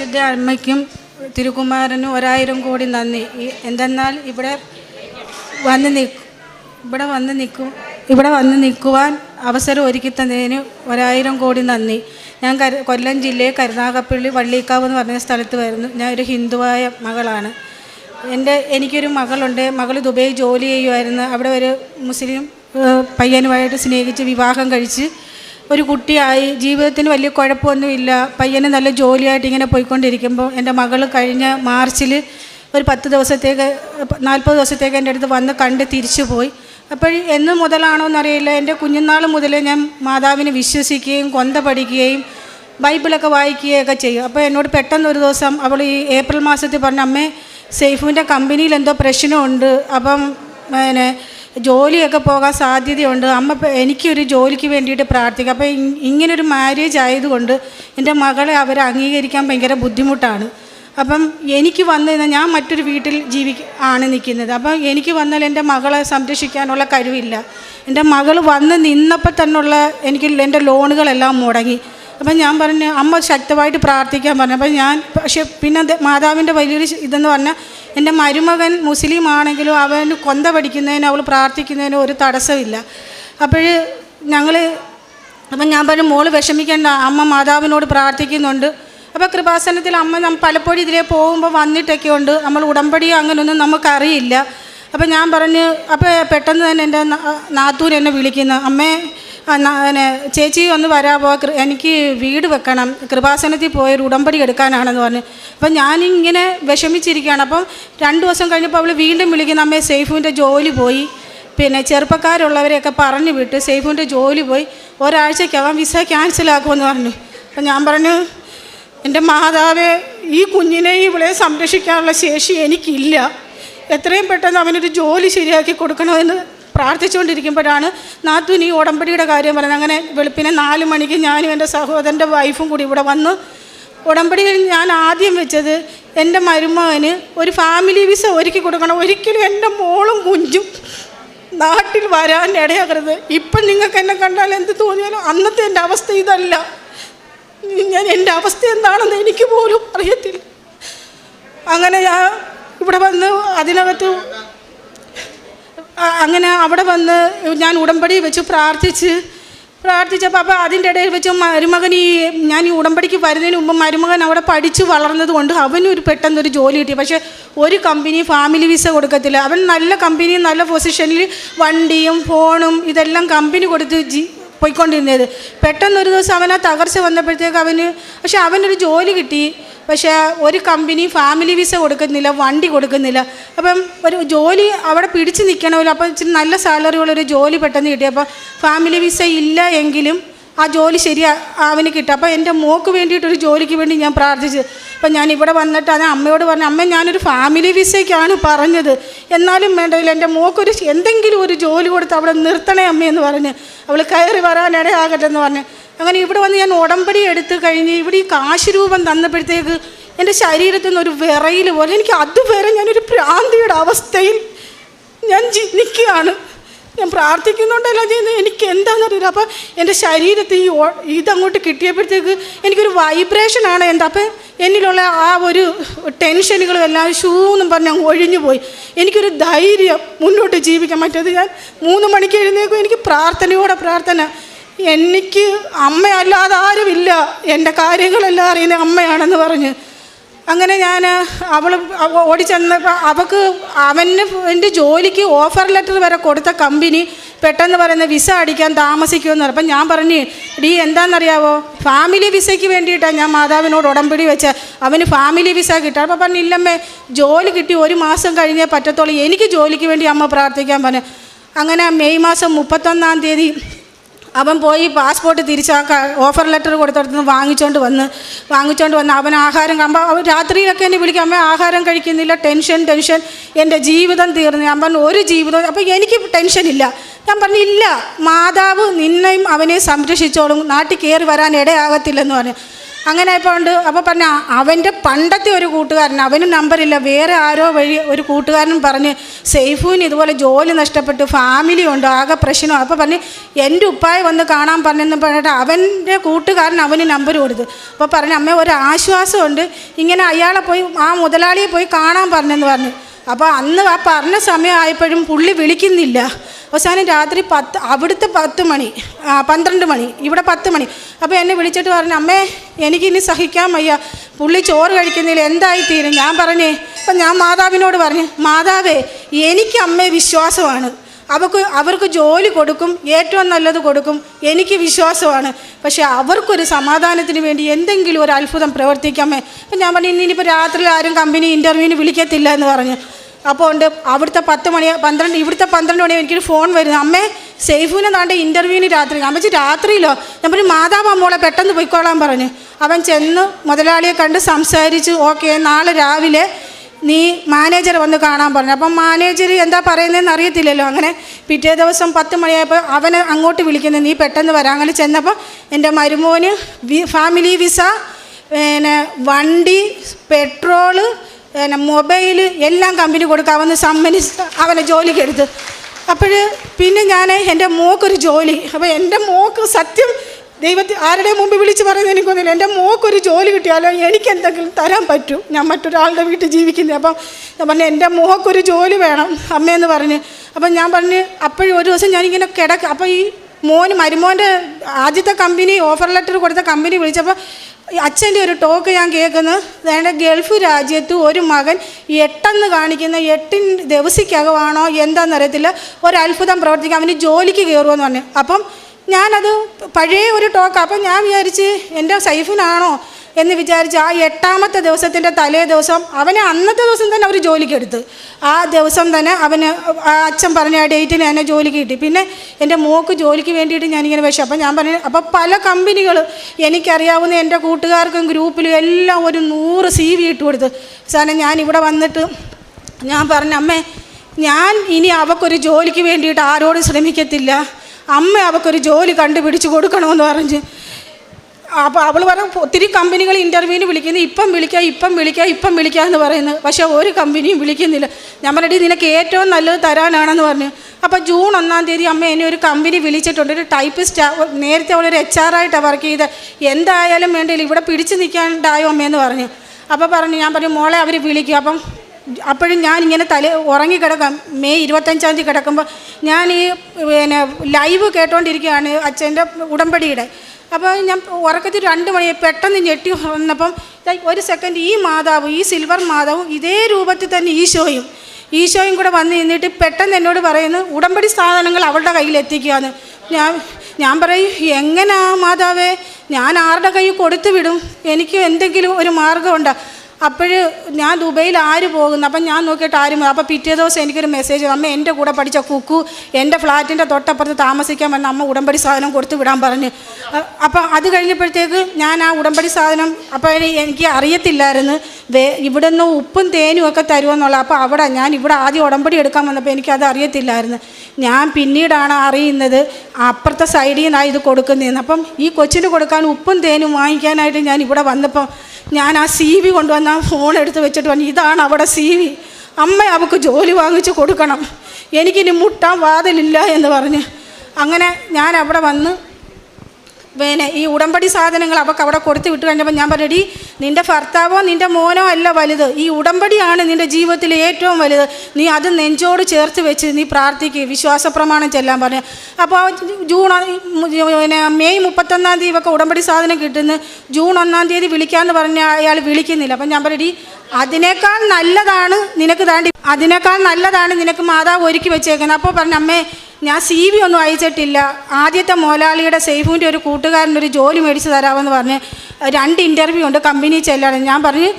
പരിശുദ്ധ അമ്മയ്ക്കും തിരുകുമാരനും ഒരായിരം കോടി നന്ദി. എന്തെന്നാൽ ഇവിടെ വന്ന് നിൽക്കും ഇവിടെ വന്ന് നിൽക്കും ഇവിടെ വന്ന് നിൽക്കുവാൻ അവസരം ഒരുക്കി തന്നതിന് ഒരായിരം കോടി നന്ദി. ഞാൻ കരു കൊല്ലം ജില്ലയിൽ കരുനാഗപ്പള്ളി വള്ളിക്കാവ് എന്ന് പറഞ്ഞ സ്ഥലത്ത് വരുന്നു. ഞാൻ ഒരു ഹിന്ദുവായ മകളാണ്. എന്റെ എനിക്കൊരു മകളുണ്ട്. മകൾ ദുബൈ ജോലി ചെയ്യുമായിരുന്നു അവിടെ ഒരു മുസ്ലിം പയ്യനുമായിട്ട് സ്നേഹിച്ച് വിവാഹം കഴിച്ച് ഒരു കുട്ടിയായി ജീവിതത്തിന് വലിയ കുഴപ്പമൊന്നുമില്ല. പയ്യന് നല്ല ജോലിയായിട്ട് ഇങ്ങനെ പോയിക്കൊണ്ടിരിക്കുമ്പോൾ എന്റെ മകൾ കഴിഞ്ഞ മാർച്ചിൽ ഒരു പത്ത് ദിവസത്തേക്ക് നാൽപ്പത് ദിവസത്തേക്ക് എന്റെ അടുത്ത് വന്ന് കണ്ട് തിരിച്ചു പോയി. അപ്പോൾ എന്ന് മുതലാണോ എന്നറിയില്ല. എന്റെ കുഞ്ഞുനാൾ മുതലേ ഞാൻ മാതാവിനെ വിശ്വസിക്കുകയും കൊന്ത പഠിക്കുകയും ബൈബിളൊക്കെ വായിക്കുകയൊക്കെ ചെയ്യും. അപ്പോൾ എന്നോട് പെട്ടെന്ന് ഒരു ദിവസം അവൾ ഈ ഏപ്രിൽ മാസത്തിൽ പറഞ്ഞ അമ്മേ സേഫുവിന്റെ കമ്പനിയിൽ എന്തോ പ്രശ്നമുണ്ട്. അപ്പം പിന്നെ ജോലിയൊക്കെ പോകാൻ സാധ്യതയുണ്ട്. അമ്മ എനിക്കൊരു ജോലിക്ക് വേണ്ടിയിട്ട് പ്രാർത്ഥിക്കുക അപ്പോൾ ഇങ്ങനൊരു മാരേജ് ആയതുകൊണ്ട് എന്റെ മകളെ അവർ അംഗീകരിക്കാൻ ഭയങ്കര ബുദ്ധിമുട്ടാണ്. അപ്പം എനിക്ക് വന്നു ഞാൻ മറ്റൊരു വീട്ടിൽ ജീവി ആണ് നിൽക്കുന്നത്. അപ്പം എനിക്ക് വന്നാൽ എന്റെ മകളെ സംരക്ഷിക്കാനുള്ള കഴിവില്ല. എന്റെ മകൾ വന്ന് നിന്നപ്പോൾ തന്നുള്ള എനിക്ക് എന്റെ ലോണുകളെല്ലാം മുടങ്ങി. അപ്പം ഞാൻ പറഞ്ഞു അമ്മ ശക്തമായിട്ട് പ്രാർത്ഥിക്കാൻ പറഞ്ഞു. അപ്പം ഞാൻ പക്ഷെ പിന്നെ മാതാവിന്റെ വലിയൊരു ഇതെന്ന് പറഞ്ഞാൽ എന്റെ മരുമകൻ മുസ്ലിം ആണെങ്കിലും അവന് കൊന്ത പഠിക്കുന്നതിന് അവൾ പ്രാർത്ഥിക്കുന്നതിന് ഒരു തടസ്സമില്ല. അപ്പോൾ ഞങ്ങൾ അപ്പം ഞാൻ പറഞ്ഞു മോൾ വിഷമിക്കേണ്ട അമ്മ മാതാവിനോട് പ്രാർത്ഥിക്കുന്നുണ്ട്. അപ്പോൾ കൃപാസനത്തിൽ അമ്മ നം പലപ്പോഴും ഇതിലേ പോകുമ്പോൾ വന്നിട്ടൊക്കെ ഉണ്ട്. നമ്മൾ ഉടമ്പടിയോ അങ്ങനെയൊന്നും നമുക്കറിയില്ല. അപ്പോൾ ഞാൻ പറഞ്ഞ് അപ്പോൾ പെട്ടെന്ന് തന്നെ എന്റെ നാത്തൂർ എന്നെ വിളിക്കുന്നു. അമ്മേ ചേച്ചി ഒന്ന് വരാമോ എനിക്ക് വീട് വെക്കണം കൃപാസനത്തിൽ പോയി ഒരു ഉടമ്പടി എടുക്കാനാണെന്ന് പറഞ്ഞു. അപ്പം ഞാനിങ്ങനെ വിഷമിച്ചിരിക്കുകയാണ്. അപ്പം രണ്ട് ദിവസം കഴിഞ്ഞപ്പോൾ അവൾ വീണ്ടും വിളിക്കുന്ന അമ്മയെ സേഫുവിന്റെ ജോലി പോയി. പിന്നെ ചെറുപ്പക്കാരുള്ളവരെയൊക്കെ പറഞ്ഞു വിട്ട് സേഫുവിന്റെ ജോലി പോയി. ഒരാഴ്ചയ്ക്കകം വിസ ക്യാൻസലാക്കുമെന്ന് പറഞ്ഞു. അപ്പം ഞാൻ പറഞ്ഞു എന്റെ മാതാവെ ഈ കുഞ്ഞിനെ ഇവളെ സംരക്ഷിക്കാനുള്ള ശേഷി എനിക്കില്ല. എത്രയും പെട്ടെന്ന് അവനൊരു ജോലി ശരിയാക്കി കൊടുക്കണമെന്ന് പ്രാർത്ഥിച്ചുകൊണ്ടിരിക്കുമ്പോഴാണ് നാത്തുനി ഉടമ്പടിയുടെ കാര്യം പറയുന്നത്. അങ്ങനെ വെളുപ്പിനെ നാല് മണിക്ക് ഞാനും എന്റെ സഹോദരന്റെ വൈഫും കൂടി ഇവിടെ വന്ന് ഉടമ്പടിയിൽ ഞാൻ ആദ്യം വെച്ചത് എന്റെ മരുമകന് ഒരു ഫാമിലി വിസ ഒരുക്കി കൊടുക്കണം. ഒരിക്കലും എന്റെ മോളും കുഞ്ചും നാട്ടിൽ വരാൻ ഇടയാകരുത്. ഇപ്പം നിങ്ങൾക്ക് എന്നെ കണ്ടാൽ എന്ത് തോന്നിയാലും അന്നത്തെ എന്റെ അവസ്ഥ ഇതല്ല. ഞാൻ എന്റെ അവസ്ഥ എന്താണെന്ന് എനിക്ക് പോലും അറിയത്തില്ല. അങ്ങനെ ഞാൻ ഇവിടെ വന്ന് അതിനകത്ത് അങ്ങനെ അവിടെ വന്ന് ഞാൻ ഉടമ്പടി വെച്ച് പ്രാർത്ഥിച്ച്. പ്രാർത്ഥിച്ചപ്പോൾ അപ്പോൾ അതിന്റെ ഇടയിൽ വെച്ച് മരുമകൻ ഈ ഞാൻ ഈ ഉടമ്പടിക്ക് വരുന്നതിന് മുമ്പ് മരുമകൻ അവിടെ പഠിച്ച് വളർന്നത് കൊണ്ട് അവനും ഒരു പെട്ടെന്നൊരു ജോലി കിട്ടി. പക്ഷേ ഒരു കമ്പനി ഫാമിലി വിസ കൊടുക്കത്തില്ല. അവൻ നല്ല കമ്പനി നല്ല പൊസിഷനിൽ വണ്ടിയും ഫോണും ഇതെല്ലാം കമ്പനി കൊടുത്ത് ജി പോയിക്കൊണ്ടിരുന്നത്. പെട്ടെന്നൊരു ദിവസം അവൻ ആ തകർച്ച വന്നപ്പോഴത്തേക്ക് അവന് പക്ഷെ അവനൊരു ജോലി കിട്ടി. പക്ഷേ ഒരു കമ്പനി ഫാമിലി വിസ കൊടുക്കുന്നില്ല വണ്ടി കൊടുക്കുന്നില്ല. അപ്പം ഒരു ജോലി അവിടെ പിടിച്ച് നിൽക്കണമല്ലോ അപ്പോൾ ഇച്ചിരി നല്ല സാലറിയുള്ളൊരു ജോലി പെട്ടെന്ന് കിട്ടി. അപ്പോൾ ഫാമിലി വിസ ഇല്ല എങ്കിലും ആ ജോലി ശരിയാ അവന് കിട്ടും. അപ്പോൾ എന്റെ മോക്ക് വേണ്ടിയിട്ടൊരു ജോലിക്ക് വേണ്ടി ഞാൻ പ്രാർത്ഥിച്ചു. അപ്പം ഞാൻ ഇവിടെ വന്നിട്ട് അത് അമ്മയോട് പറഞ്ഞു അമ്മ ഞാനൊരു ഫാമിലി വിസയ്ക്കാണ് പറഞ്ഞത്. എന്നാലും വേണ്ടതില്ല എന്റെ മോക്കൊരു എന്തെങ്കിലും ഒരു ജോലി കൊടുത്ത് അവിടെ നിർത്തണേ അമ്മയെന്ന് പറഞ്ഞ്. അവൾ കയറി വരാനിടയാകട്ടെ എന്ന് പറഞ്ഞ്. അങ്ങനെ ഇവിടെ വന്ന് ഞാൻ ഉടമ്പടി എടുത്ത് കഴിഞ്ഞ് ഇവിടെ ഈ കാശ് രൂപം തന്നപ്പോഴത്തേക്ക് എന്റെ ശരീരത്തിൽ നിന്ന് ഒരു വിറയിൽ പോലെ എനിക്ക് അതുവരെ ഞാനൊരു ഭ്രാന്തിയുടെ അവസ്ഥയിൽ ഞാൻ ജി- നിൽക്കുകയാണ് ഞാൻ പ്രാർത്ഥിക്കുന്നുണ്ടല്ലോ ചെയ്യുന്നത് എനിക്ക് എന്താണെന്നറിയില്ല അപ്പം എന്റെ ശരീരത്തിൽ ഈ ഇതങ്ങോട്ട് കിട്ടിയപ്പോഴത്തേക്ക് എനിക്കൊരു വൈബ്രേഷനാണ് എന്താ അപ്പം എന്നിലുള്ള ആ ഒരു ടെൻഷനുകളും എല്ലാം ഷൂ എന്നും പറഞ്ഞ് അങ്ങ് ഒഴിഞ്ഞു പോയി എനിക്കൊരു ധൈര്യം മുന്നോട്ട് ജീവിക്കാൻ പറ്റത് ഞാൻ മൂന്ന് മണിക്ക് എഴുന്നേക്കും എനിക്ക് പ്രാർത്ഥനയോടെ പ്രാർത്ഥന. എനിക്ക് അമ്മയല്ലാതെ ആരുമില്ല. എന്റെ കാര്യങ്ങളെല്ലാം അറിയുന്ന അമ്മയാണെന്ന് പറഞ്ഞ്. അങ്ങനെ ഞാൻ അവൾ ഓടിച്ചെന്നപ്പോൾ അവൾക്ക് അവന് എന്റെ ജോലിക്ക് ഓഫർ ലെറ്റർ വരെ കൊടുത്ത കമ്പനി പെട്ടെന്ന് പറയുന്ന വിസ അടിക്കാൻ താമസിക്കുമെന്ന് അപ്പം ഞാൻ പറഞ്ഞു ഡീ എന്താണെന്നറിയാവോ ഫാമിലി വിസയ്ക്ക് വേണ്ടിയിട്ടാണ് ഞാൻ മാതാവിനോട് ഉടമ്പടി വെച്ച. അവന് ഫാമിലി വിസ കിട്ടുക അപ്പോൾ പറഞ്ഞു ഇല്ലമ്മേ ജോലി കിട്ടി. ഒരു മാസം കഴിഞ്ഞേ പറ്റത്തുള്ളൂ. എനിക്ക് ജോലിക്ക് വേണ്ടി അമ്മ പ്രാർത്ഥിക്കാൻ പറഞ്ഞു. അങ്ങനെ മെയ് മാസം മുപ്പത്തൊന്നാം തീയതി അവൻ പോയി പാസ്പോർട്ട് തിരിച്ച് ഓഫർ ലെറ്റർ കൊടുത്തടത്തുനിന്ന് വാങ്ങിച്ചുകൊണ്ട് വന്ന് വാങ്ങിച്ചുകൊണ്ട് വന്ന് അവൻ ആഹാരം കാണുമ്പോൾ അവൻ രാത്രിയിലൊക്കെ എന്നെ വിളിക്കും അമ്മ ആഹാരം കഴിക്കുന്നില്ല ടെൻഷൻ ടെൻഷൻ എന്റെ ജീവിതം തീർന്നു. ഞാൻ പറഞ്ഞു ഒരു ജീവിതം അപ്പോൾ എനിക്ക് ടെൻഷൻ ഇല്ല. ഞാൻ പറഞ്ഞു ഇല്ല മാതാവ് നിന്നെയും അവനെ സംരക്ഷിച്ചോളും നാട്ടിൽ കയറി വരാൻ ഇടയാകത്തില്ലെന്ന് പറഞ്ഞു. അങ്ങനെ ഇപ്പോൾ ഉണ്ട്. അപ്പോൾ പറഞ്ഞ അവന്റെ പണ്ടത്തെ ഒരു കൂട്ടുകാരൻ അവന് നമ്പറില്ല വേറെ ആരോ വഴി ഒരു കൂട്ടുകാരനും പറഞ്ഞ് സെയ്ഫുവിന് ഇതുപോലെ ജോലി നഷ്ടപ്പെട്ടു ഫാമിലി ഉണ്ട് ആകെ പ്രശ്നം. അപ്പോൾ പറഞ്ഞ് എന്റെ ഉപ്പായി വന്ന് കാണാൻ പറഞ്ഞെന്ന് പറഞ്ഞിട്ട് അവന്റെ കൂട്ടുകാരൻ അവന് നമ്പർ കൊടുത്തു. അപ്പോൾ പറഞ്ഞ അമ്മ ഒരു ആശ്വാസമുണ്ട്. ഇങ്ങനെ അയാളെ പോയി ആ മുതലാളിയെ പോയി കാണാൻ പറഞ്ഞെന്ന് പറഞ്ഞു. അപ്പോൾ അന്ന് ആ പറഞ്ഞ സമയമായപ്പോഴും പുള്ളി വിളിക്കുന്നില്ല. അവസാനം രാത്രി പത്ത് അവിടുത്തെ പത്ത് മണി പന്ത്രണ്ട് മണി ഇവിടെ പത്ത് മണി. അപ്പോൾ എന്നെ വിളിച്ചിട്ട് പറഞ്ഞു അമ്മേ എനിക്കിനി സഹിക്കാൻ വയ്യ. പുള്ളി ചോറ് കഴിക്കുന്നില്ല എന്തായി തീരും? ഞാൻ പറഞ്ഞേ അപ്പം ഞാൻ മാതാവിനോട് പറഞ്ഞു മാതാവേ എനിക്ക് അമ്മേ വിശ്വാസമാണ്. അവർക്ക് അവർക്ക് ജോലി കൊടുക്കും ഏറ്റവും നല്ലത് കൊടുക്കും എനിക്ക് വിശ്വാസമാണ്. പക്ഷേ അവർക്കൊരു സമാധാനത്തിന് വേണ്ടി എന്തെങ്കിലും ഒരു അത്ഭുതം പ്രവർത്തിക്കാമേ അപ്പം ഞാൻ പറഞ്ഞു ഇനിയിപ്പോൾ രാത്രി ആരും കമ്പനി ഇന്റർവ്യൂവിന് വിളിക്കത്തില്ല എന്ന് പറഞ്ഞു. അപ്പോൾ ഉണ്ട് അവിടുത്തെ പത്ത് മണി പന്ത്രണ്ട് ഇവിടുത്തെ പന്ത്രണ്ട് മണി എനിക്കൊരു ഫോൺ വരുന്നു അമ്മേ സേഫുവിനെ താണ്ട് ഇന്റർവ്യൂവിന് രാത്രി വെച്ച് രാത്രിയിലോ? ഞാൻ പറഞ്ഞു മാതാവ് മോളെ പെട്ടെന്ന് പോയിക്കോളാൻ പറഞ്ഞു. അവൻ ചെന്ന് മുതലാളിയെ കണ്ട് സംസാരിച്ച് ഓക്കെ നാളെ രാവിലെ നീ മാനേജർ വന്ന് കാണാൻ പറഞ്ഞു. അപ്പം മാനേജർ എന്താ പറയുന്നതെന്ന് അറിയത്തില്ലല്ലോ. അങ്ങനെ പിറ്റേ ദിവസം പത്ത് മണിയായപ്പോൾ അവനെ അങ്ങോട്ട് വിളിക്കുന്നത് നീ പെട്ടെന്ന് വരാം. അങ്ങനെ ചെന്നപ്പോൾ എന്റെ മരുമോന് ഫാമിലി വിസ പിന്നെ വണ്ടി പെട്രോൾ പിന്നെ മൊബൈൽ എല്ലാം കമ്പനി കൊടുക്കാമെന്ന് സമ്മതിച്ച് അവനെ ജോലിക്ക് എടുത്ത് അപ്പോൾ പിന്നെ ഞാൻ എന്റെ മോക്കൊരു ജോലി. അപ്പോൾ എന്റെ മോക്ക് സത്യം ദൈവത്തിൽ ആരുടെ മുമ്പ് വിളിച്ച് പറയുന്നത് എനിക്കൊന്നുമില്ല. എന്റെ മോക്കൊരു ജോലി കിട്ടിയാലോ? എനിക്ക് എന്തെങ്കിലും തരാൻ പറ്റും. ഞാൻ മറ്റൊരാളുടെ വീട്ടിൽ ജീവിക്കുന്നത് അപ്പം ഞാൻ പറഞ്ഞു എന്റെ മോക്കൊരു ജോലി വേണം അമ്മയെന്ന് പറഞ്ഞ്. അപ്പം ഞാൻ പറഞ്ഞ് അപ്പോഴും ഒരു ദിവസം ഞാനിങ്ങനെ കിടക്കുക അപ്പോൾ ഈ മോന് മരുമോന്റെ ആദ്യത്തെ കമ്പനി ഓഫർ ലെറ്റർ കൊടുത്ത കമ്പനി വിളിച്ചപ്പോൾ അച്ഛന്റെ ഒരു ടോക്ക് ഞാൻ കേൾക്കുന്നത് വേണ്ട ഗൾഫ് രാജ്യത്ത് ഒരു മകൻ എട്ടെന്ന് കാണിക്കുന്ന എട്ടിൻ ദിവസിക്കകമാണോ എന്താണെന്നറിയത്തില്ല ഒരു അത്ഭുതം പ്രവർത്തിക്കാൻ അവന് ജോലിക്ക് കയറുമെന്ന് പറഞ്ഞു. അപ്പം ഞാനത് പഴയ ഒരു ടോക്ക് അപ്പം ഞാൻ വിചാരിച്ച് എന്റെ സൈഫിനാണോ എന്ന് വിചാരിച്ച് ആ എട്ടാമത്തെ ദിവസത്തിന്റെ തലേ ദിവസം അവനെ അന്നത്തെ ദിവസം തന്നെ അവർ ജോലിക്ക് എടുത്ത് ആ ദിവസം തന്നെ അവന് ആ അച്ഛൻ പറഞ്ഞ ആ ഡേറ്റിന് എന്നെ ജോലിക്ക് കിട്ടി. പിന്നെ എന്റെ മോക്ക് ജോലിക്ക് വേണ്ടിയിട്ട് ഞാനിങ്ങനെ വിഷം അപ്പം ഞാൻ പറഞ്ഞു അപ്പം പല കമ്പനികൾ എനിക്കറിയാവുന്ന എന്റെ കൂട്ടുകാർക്കും ഗ്രൂപ്പിലും എല്ലാം ഒരു നൂറ് സി വി ഇട്ട് കൊടുത്ത്. സാധനം ഞാൻ ഇവിടെ വന്നിട്ട് ഞാൻ പറഞ്ഞു അമ്മേ ഞാൻ ഇനി അവക്കൊരു ജോലിക്ക് വേണ്ടിയിട്ട് ആരോടും ശ്രമിക്കത്തില്ല. അമ്മ അവക്കൊരു ജോലി കണ്ടുപിടിച്ച് കൊടുക്കണമെന്ന് പറഞ്ഞ്. അപ്പോൾ അവൾ പറഞ്ഞു ഒത്തിരി കമ്പനികൾ ഇന്റർവ്യൂവിന് വിളിക്കുന്നു. ഇപ്പം വിളിക്കുക ഇപ്പം വിളിക്കുക ഇപ്പം വിളിക്കുക എന്ന് പറയുന്നത് പക്ഷേ ഒരു കമ്പനിയും വിളിക്കുന്നില്ല. ഞാൻ പറഞ്ഞു നിനക്ക് ഏറ്റവും നല്ലത് തരാനാണെന്ന് പറഞ്ഞു. അപ്പോൾ ജൂൺ ഒന്നാം തീയതി അമ്മ എന്നെ ഒരു കമ്പനി വിളിച്ചിട്ടുണ്ട്. ഒരു ടൈപ്പിസ്റ്റ് നേരത്തെ അവളൊരു എച്ച് ആർ ആയിട്ടാണ് വർക്ക് ചെയ്ത്. എന്തായാലും വേണ്ടിയില്ല ഇവിടെ പിടിച്ച് നിൽക്കാണ്ടായോ അമ്മയെന്ന് പറഞ്ഞു. അപ്പോൾ പറഞ്ഞു ഞാൻ പറഞ്ഞു മോളെ അവർ വിളിക്കും. അപ്പം അപ്പോഴും ഞാൻ ഇങ്ങനെ തല ഉറങ്ങിക്കിടക്കാം മെയ് ഇരുപത്തഞ്ചാം തീയതി കിടക്കുമ്പോൾ ഞാൻ ഈ പിന്നെ ലൈവ് കേട്ടോണ്ടിരിക്കുകയാണ് അച്ഛന്റെ ഉടമ്പടിയുടെ. അപ്പോൾ ഞാൻ ഉറക്കത്തിൽ രണ്ട് മണി പെട്ടെന്ന് ഞെട്ടി വന്നപ്പം ഒരു സെക്കൻഡ് ഈ മാതാവ് ഈ സിൽവർ മാതാവും ഇതേ രൂപത്തിൽ തന്നെ ഈശോയും. ഈശോയും കൂടെ വന്ന് നിന്നിട്ട് പെട്ടെന്ന് എന്നോട് പറയുന്നു ഉടമ്പടി സാധനങ്ങൾ അവളുടെ കയ്യിൽ എത്തിക്കുകയെന്ന് ഞാൻ ഞാൻ പറയും എങ്ങനാ മാതാവേ? ഞാൻ ആരുടെ കയ്യിൽ കൊടുത്തു വിടും? എനിക്ക് എന്തെങ്കിലും ഒരു മാർഗമുണ്ടോ? അപ്പോൾ ഞാൻ ദുബൈയിൽ ആര് പോകുന്നു? അപ്പം ഞാൻ നോക്കിയിട്ട് ആരും അപ്പോൾ പിറ്റേ ദിവസം എനിക്കൊരു മെസ്സേജ് അമ്മ എന്റെ കൂടെ പഠിച്ച കുക്കു എന്റെ ഫ്ലാറ്റിന്റെ തൊട്ടപ്പുറത്ത് താമസിക്കാൻ വന്ന അമ്മ ഉടമ്പടി സാധനം കൊടുത്തു വിടാൻ പറഞ്ഞ്. അപ്പം അത് കഴിഞ്ഞപ്പോഴത്തേക്ക് ഞാൻ ആ ഉടമ്പടി സാധനം അപ്പോൾ എനിക്ക് അറിയത്തില്ലായിരുന്നു. വേ ഇവിടുന്ന് ഉപ്പും തേനും ഒക്കെ തരുമെന്നുള്ള അപ്പോൾ അവിടെ ഞാൻ ഇവിടെ ആദ്യം ഉടമ്പടി എടുക്കാൻ വന്നപ്പോൾ എനിക്കത് അറിയത്തില്ലായിരുന്നു. ഞാൻ പിന്നീടാണ് അറിയുന്നത് അപ്പുറത്തെ സൈഡിൽ നിന്നാണ് ഇത് കൊടുക്കുന്നതെന്ന്. അപ്പം ഈ കൊച്ചിന് കൊടുക്കാൻ ഉപ്പും തേനും വാങ്ങിക്കാനായിട്ട് ഞാൻ ഇവിടെ വന്നപ്പം ഞാൻ ആ സി വി കൊണ്ടുവന്ന് ഫോൺ എടുത്ത് വെച്ചിട്ട് പറഞ്ഞു ഇതാണ് അവിടെ സി വി അമ്മ അവൾക്ക് ജോലി വാങ്ങിച്ച് കൊടുക്കണം. എനിക്കിനി മുട്ടാൻ വാതിലില്ല എന്ന് പറഞ്ഞ് അങ്ങനെ ഞാൻ അവിടെ വന്ന് പിന്നെ ഈ ഉടമ്പടി സാധനങ്ങൾ അവൾക്ക് അവിടെ കൊടുത്ത് വിട്ട് കഴിഞ്ഞപ്പോൾ ഞാൻ പറഞ്ഞടി നിന്റെ ഭർത്താവോ നിന്റെ മോനോ അല്ല വലുത്. ഈ ഉടമ്പടിയാണ് നിന്റെ ജീവിതത്തിൽ ഏറ്റവും വലുത്. നീ അത് നെഞ്ചോട് ചേർത്ത് വെച്ച് നീ പ്രാർത്ഥിക്കുക വിശ്വാസ പ്രമാണം ചെല്ലാൻ പറഞ്ഞു. അപ്പോൾ ജൂൺ പിന്നെ മെയ് മുപ്പത്തൊന്നാം തീയതി ഒക്കെ ഉടമ്പടി സാധനം കിട്ടുന്നു. ജൂൺ ഒന്നാം തീയതി വിളിക്കാമെന്ന് പറഞ്ഞ അയാൾ വിളിക്കുന്നില്ല. അപ്പം ഞാൻ പറയടി അതിനേക്കാൾ നല്ലതാണ് നിനക്ക് താണ്ടി അതിനേക്കാൾ നല്ലതാണ് നിനക്ക് മാതാവ് ഒരുക്കി വെച്ചേക്കുന്നത്. അപ്പോൾ പറഞ്ഞു അമ്മേ ഞാൻ സി വി ഒന്നും അയച്ചിട്ടില്ല. ആദ്യത്തെ മോലാളിയുടെ സേഫുവിന്റെ ഒരു കൂട്ടുകാരന്റെ ഒരു ജോലി മേടിച്ച് തരാമെന്ന് പറഞ്ഞ് രണ്ട് ഇന്റർവ്യൂ ഉണ്ട് കമ്പനി ചെല്ലണം ഞാൻ പറഞ്ഞ്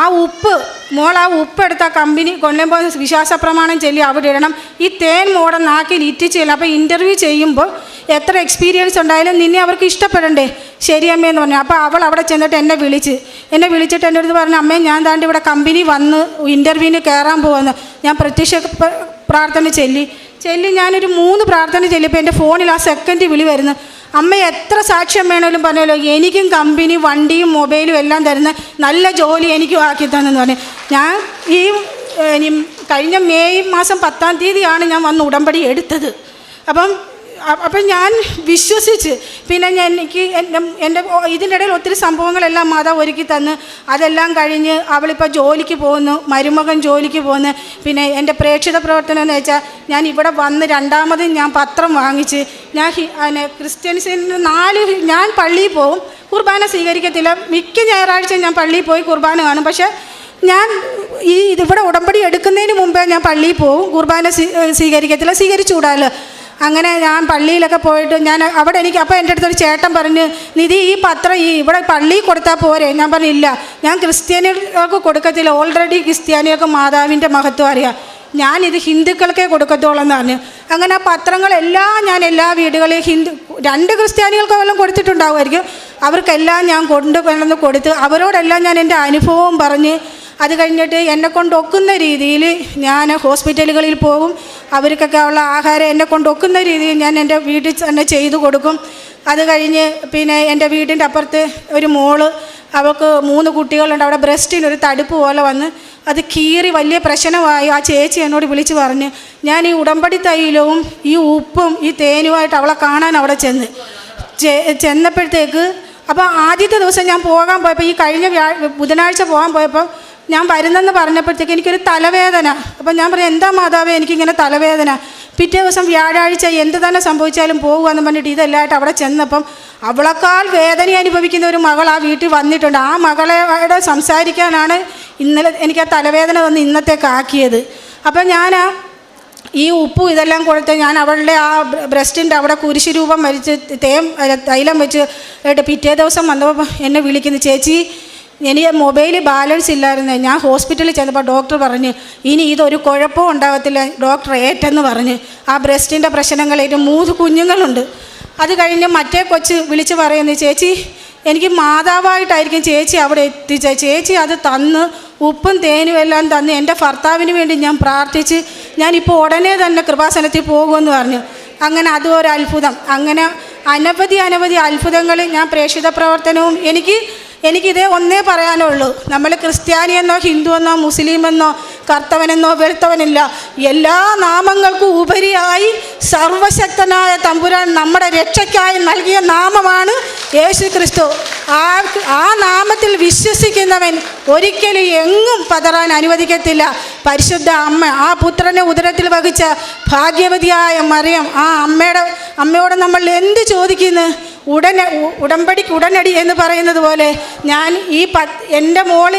ആ ഉപ്പ് മോൾ ആ ഉപ്പ് എടുത്ത കമ്പനി കൊല്ലുമ്പോൾ വിശ്വാസ പ്രമാണം ചെല്ലി അവിടെ ഇടണം. ഈ തേൻ മോടെ നാക്കിൽ ഇറ്റിച്ച് ചെല്ലും അപ്പോൾ ഇന്റർവ്യൂ ചെയ്യുമ്പോൾ എത്ര എക്സ്പീരിയൻസ് ഉണ്ടായാലും നിന്നെ അവർക്ക് ഇഷ്ടപ്പെടണ്ടേ? ശരിയമ്മയെന്ന് പറഞ്ഞു. അപ്പോൾ അവൾ അവിടെ ചെന്നിട്ട് എന്നെ വിളിച്ച് എന്നെ വിളിച്ചിട്ട് എന്റെ അടുത്ത് പറഞ്ഞു അമ്മേ ഞാൻ താണ്ട് ഇവിടെ കമ്പനി വന്ന് ഇന്റർവ്യൂവിന് കയറാൻ പോകുന്നു ഞാൻ പ്രത്യക്ഷ പ്രാർത്ഥന ചൊല്ലി. ചെല്ലി ഞാനൊരു മൂന്ന് പ്രാർത്ഥന ചെല്ലിപ്പോൾ എന്റെ ഫോണിൽ ആ സെക്കൻഡ് വിളി വരുന്നു. അമ്മ എത്ര സാക്ഷ്യം വേണമെങ്കിലും പറഞ്ഞല്ലോ എനിക്കും കമ്പനി വണ്ടിയും മൊബൈലും എല്ലാം തരുന്ന നല്ല ജോലി എനിക്കും ആക്കി തന്നെന്ന് പറഞ്ഞു. ഞാൻ ഈ ഇനി കഴിഞ്ഞ മെയ് മാസം പത്താം തീയതിയാണ് ഞാൻ വന്ന് ഉടമ്പടി എടുത്തത്. അപ്പം അപ്പം ഞാൻ വിശ്വസിച്ച്. പിന്നെ ഞാൻ എനിക്ക് എന്റെ ഇതിന്റെ ഇടയിൽ ഒത്തിരി സംഭവങ്ങളെല്ലാം മാതാവ് ഒരുക്കി തന്ന്. അതെല്ലാം കഴിഞ്ഞ് അവളിപ്പോൾ ജോലിക്ക് പോകുന്നു. മരുമകൻ ജോലിക്ക് പോകുന്നു. പിന്നെ എന്റെ പ്രേക്ഷിത പ്രവർത്തനം എന്ന് വെച്ചാൽ ഞാൻ ഇവിടെ വന്ന് രണ്ടാമത് ഞാൻ പത്രം വാങ്ങിച്ച് ഞാൻ പിന്നെ ക്രിസ്ത്യൻസിന് നാല് ഞാൻ പള്ളിയിൽ പോകും കുർബാന സ്വീകരിക്കത്തില്ല. മിക്ക ഞായറാഴ്ച ഞാൻ പള്ളിയിൽ പോയി കുർബാന കാണും. പക്ഷേ ഞാൻ ഈ ഇതിവിടെ ഉടമ്പടി എടുക്കുന്നതിന് മുമ്പേ ഞാൻ പള്ളിയിൽ പോകും കുർബാന സ്വീകരിക്കത്തില്ല. സ്വീകരിച്ചുകൂടാല്ലോ. അങ്ങനെ ഞാൻ പള്ളിയിലൊക്കെ പോയിട്ട് ഞാൻ അവിടെ എനിക്ക് അപ്പോൾ എന്റെ അടുത്തൊരു ചേട്ടൻ പറഞ്ഞ് നിധി ഈ പത്രം ഈ ഇവിടെ പള്ളിയിൽ കൊടുത്താൽ പോരെ? ഞാൻ പറഞ്ഞില്ല ഞാൻ ക്രിസ്ത്യാനികൾക്ക് കൊടുക്കത്തില്ല. ഓൾറെഡി ക്രിസ്ത്യാനികൾക്ക് മാതാവിന്റെ മഹത്വം അറിയാം. ഞാനിത് ഹിന്ദുക്കൾക്കേ കൊടുക്കത്തുള്ളൂ എന്ന് പറഞ്ഞു. അങ്ങനെ ആ പത്രങ്ങളെല്ലാം ഞാൻ എല്ലാ വീടുകളിൽ ഹിന്ദു രണ്ട് ക്രിസ്ത്യാനികൾക്ക് വല്ലതും കൊടുത്തിട്ടുണ്ടാവുമായിരിക്കും. അവർക്കെല്ലാം ഞാൻ കൊണ്ടുവന്ന് കൊടുത്ത് അവരോടെല്ലാം ഞാൻ എന്റെ അനുഭവം പറഞ്ഞ് അത് കഴിഞ്ഞിട്ട് എന്നെ കൊണ്ടൊക്കുന്ന രീതിയിൽ ഞാൻ ഹോസ്പിറ്റലുകളിൽ പോകും. അവർക്കൊക്കെ ഉള്ള ആഹാരം എന്നെ കൊണ്ടൊക്കുന്ന രീതിയിൽ ഞാൻ എന്റെ വീട്ടിൽ തന്നെ ചെയ്തു കൊടുക്കും. അത് കഴിഞ്ഞ് പിന്നെ എന്റെ വീടിന്റെ അപ്പുറത്ത് ഒരു മോൾ അവൾക്ക് മൂന്ന് കുട്ടികളുണ്ട്. അവിടെ ബ്രസ്റ്റിന് ഒരു തടുപ്പ് പോലെ വന്ന് അത് കീറി വലിയ പ്രശ്നമായി. ആ ചേച്ചി എന്നോട് വിളിച്ച് പറഞ്ഞ് ഞാൻ ഈ ഉടമ്പടി തൈലവും ഈ ഉപ്പും ഈ തേനുമായിട്ട് അവളെ കാണാൻ അവിടെ ചെന്ന്. ചെന്നപ്പോഴത്തേക്ക് അപ്പോൾ ആദ്യത്തെ ദിവസം ഞാൻ പോകാൻ പോയപ്പോൾ ഈ കഴിഞ്ഞ ബുധനാഴ്ച പോകാൻ പോയപ്പോൾ ഞാൻ വരുന്നെന്ന് പറഞ്ഞപ്പോഴത്തേക്ക് എനിക്കൊരു തലവേദന. അപ്പം ഞാൻ പറഞ്ഞു എന്താ മാതാവേ എനിക്കിങ്ങനെ തലവേദന. പിറ്റേ ദിവസം വ്യാഴാഴ്ച എന്ത് തന്നെ സംഭവിച്ചാലും പോകുമെന്ന് പറഞ്ഞിട്ട് ഇതെല്ലാമായിട്ട് അവിടെ ചെന്നപ്പം അവളെക്കാൾ വേദന അനുഭവിക്കുന്ന ഒരു മകൾ ആ വീട്ടിൽ വന്നിട്ടുണ്ട്. ആ മകളെ സംസാരിക്കാനാണ് ഇന്നലെ എനിക്ക് ആ തലവേദന വന്ന് ഇന്നത്തേക്കാക്കിയത് അപ്പം ഞാൻ ഈ ഉപ്പും ഇതെല്ലാം കൊടുത്ത് ഞാൻ അവളുടെ ആ ബ്രസ്റ്റിന്റെ അവിടെ കുരിശ് രൂപം വരച്ച് തേം തൈലം വെച്ച് പിറ്റേ ദിവസം വന്നപ്പോൾ എന്നെ വിളിക്കുന്നു ചേച്ചി എനിക്ക് മൊബൈൽ ബാലൻസ് ഇല്ലായിരുന്നു. ഞാൻ ഹോസ്പിറ്റലിൽ ചെന്നപ്പോൾ ഡോക്ടർ പറഞ്ഞ് ഇനി ഇതൊരു കുഴപ്പവും ഉണ്ടാകത്തില്ല ഡോക്ടർ ഏറ്റെന്ന് പറഞ്ഞ്. ആ ബ്രസ്റ്റിന്റെ പ്രശ്നങ്ങളേറ്റ് മൂന്ന് കുഞ്ഞുങ്ങളുണ്ട്. അത് കഴിഞ്ഞ് മറ്റേ കൊച്ച് വിളിച്ച് പറയുന്നു ചേച്ചി എനിക്ക് മാതാവായിട്ടായിരിക്കും ചേച്ചി അവിടെ എത്തിച്ച. ചേച്ചി അത് തന്ന് ഉപ്പും തേനും എല്ലാം തന്ന് എന്റെ ഭർത്താവിന് വേണ്ടി ഞാൻ പ്രാർത്ഥിച്ച് ഞാനിപ്പോൾ ഉടനെ തന്നെ കൃപാസനത്തിൽ പോകുമെന്ന് പറഞ്ഞു. അങ്ങനെ അതും ഒരു അത്ഭുതം. അങ്ങനെ അനവധി അനവധി അത്ഭുതങ്ങൾ ഞാൻ പ്രേക്ഷിത പ്രവർത്തനവും എനിക്ക് എനിക്കിതേ ഒന്നേ പറയാനുള്ളൂ. നമ്മൾ ക്രിസ്ത്യാനിയെന്നോ ഹിന്ദുവെന്നോ മുസ്ലിമെന്നോ കർത്തവനെന്നോ വെളുത്തവനില്ല. എല്ലാ നാമങ്ങൾക്കും ഉപരിയായി സർവശക്തനായ തമ്പുരാൻ നമ്മുടെ രക്ഷയ്ക്കായി നൽകിയ നാമമാണ് യേശു ക്രിസ്തു ആ ആ നാമത്തിൽ വിശ്വസിക്കുന്നവൻ ഒരിക്കലും എങ്ങും പതറാൻ അനുവദിക്കത്തില്ല. പരിശുദ്ധ അമ്മ ആ പുത്രനെ ഉദരത്തിൽ വഹിച്ച ഭാഗ്യവതിയായ മറിയം ആ അമ്മയുടെ അമ്മയോട് നമ്മൾ എന്ത് ചോദിക്കുന്നു? ഉടനെ ഉടമ്പടിക്ക് ഉടനടി എന്ന് പറയുന്നത് പോലെ ഞാൻ ഈ പത്ത് എന്റെ മോൾ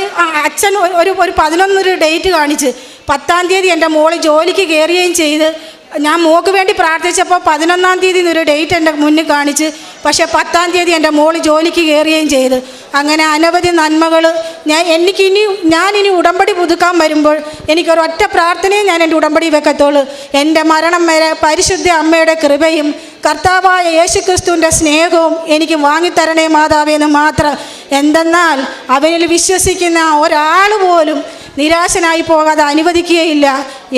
അച്ഛൻ ഒരു- ഒരു ഒരു പതിനൊന്നൊരു ഡേറ്റ് കാണിച്ച് പത്താം തീയതി എന്റെ മോൾ ജോലിക്ക് കയറുകയും ചെയ്ത് ഞാൻ മോക്ക് വേണ്ടി പ്രാർത്ഥിച്ചപ്പോൾ പതിനൊന്നാം തീയതി ഒരു ഡേറ്റ് എന്റെ മുന്നിൽ കാണിച്ച് പക്ഷേ പത്താം തീയതി എന്റെ മോൾ ജോലിക്ക് കയറുകയും ചെയ്ത്. അങ്ങനെ അനവധി നന്മകൾ ഞാൻ എനിക്കിനി ഞാനിനി ഉടമ്പടി പുതുക്കാൻ വരുമ്പോൾ എനിക്കൊരൊറ്റ പ്രാർത്ഥനയും ഞാൻ എന്റെ ഉടമ്പടി വെക്കത്തുള്ളൂ. എന്റെ മരണം വരെ പരിശുദ്ധ അമ്മയുടെ കൃപയും കർത്താവായ യേശുക്രിസ്തുവിന്റെ സ്നേഹവും എനിക്ക് വാങ്ങിത്തരണേ മാതാവേ എന്ന് മാത്രം. എന്തെന്നാൽ അവനിൽ വിശ്വസിക്കുന്ന ഒരാൾ പോലും നിരാശനായി പോകാതെ അനുവദിക്കുകയില്ല.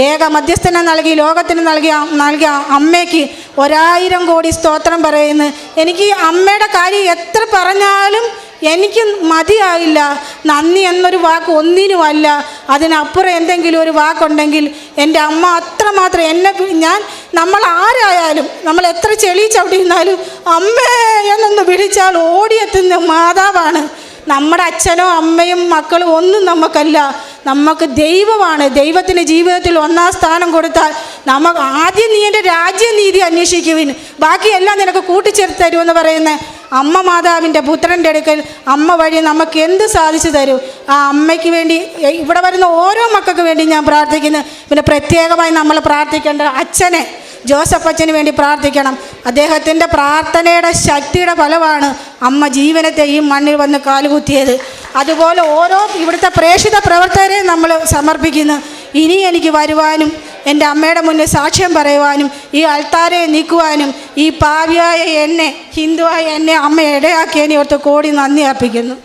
ഏക മധ്യസ്ഥനെ നൽകി ലോകത്തിന് നൽകിയ നൽകിയ അമ്മയ്ക്ക് ഒരായിരം കോടി സ്തോത്രം പറയുന്നു. എനിക്ക് അമ്മയുടെ കാര്യം എത്ര പറഞ്ഞാലും എനിക്ക് മതിയാകില്ല. നന്ദി എന്നൊരു വാക്ക് ഒന്നിനുമല്ല അതിനപ്പുറം എന്തെങ്കിലും ഒരു വാക്കുണ്ടെങ്കിൽ എന്റെ അമ്മ അത്രമാത്രം എന്നെ ഞാൻ നമ്മൾ ആരായാലും നമ്മൾ എത്ര ചെളി ചവിട്ടിയിരുന്നാലും അമ്മേ എന്നൊന്ന് വിളിച്ചാൽ ഓടിയെത്തുന്ന മാതാവാണ്. നമ്മുടെ അച്ഛനോ അമ്മയും മക്കളും ഒന്നും നമുക്കല്ല. നമുക്ക് ദൈവമാണ്. ദൈവത്തിന് ജീവിതത്തിൽ ഒന്നാം സ്ഥാനം കൊടുത്താൽ നമുക്ക് ആദ്യം നീ എന്റെ രാജ്യനീതി അന്വേഷിക്കുവിൻ. ബാക്കിയെല്ലാം നിനക്ക് കൂട്ടിച്ചേർത്ത് തരുമെന്ന് പറയുന്ന അമ്മ മാതാവിന്റെ പുത്രന്റെ അടുക്കൽ അമ്മ വഴി നമുക്ക് എന്ത് സാധിച്ചു തരും? ആ അമ്മയ്ക്ക് വേണ്ടി ഇവിടെ വരുന്ന ഓരോ മക്കൾക്ക് വേണ്ടി ഞാൻ പ്രാർത്ഥിക്കുന്നു. പിന്നെ പ്രത്യേകമായി നമ്മൾ പ്രാർത്ഥിക്കേണ്ട അച്ഛനെ ജോസഫ് അച്ഛന് വേണ്ടി പ്രാർത്ഥിക്കണം. അദ്ദേഹത്തിന്റെ പ്രാർത്ഥനയുടെ ശക്തിയുടെ ഫലമാണ് അമ്മ ജീവനത്തെ ഈ മണ്ണിൽ വന്ന് കാലുകുത്തിയത്. അതുപോലെ ഓരോ ഇവിടുത്തെ പ്രേക്ഷിത പ്രവർത്തകരെ നമ്മൾ സമർപ്പിക്കുന്നു. ഇനി എനിക്ക് വരുവാനും എന്റെ അമ്മയുടെ മുന്നിൽ സാക്ഷ്യം പറയുവാനും ഈ അൾത്താരയെ നീക്കുവാനും ഈ പാവിയായ എന്നെ ഹിന്ദുവായ എന്നെ അമ്മ ഇടയാക്കിയതിനെ ഓർത്ത് കോടി നന്ദി അർപ്പിക്കുന്നു.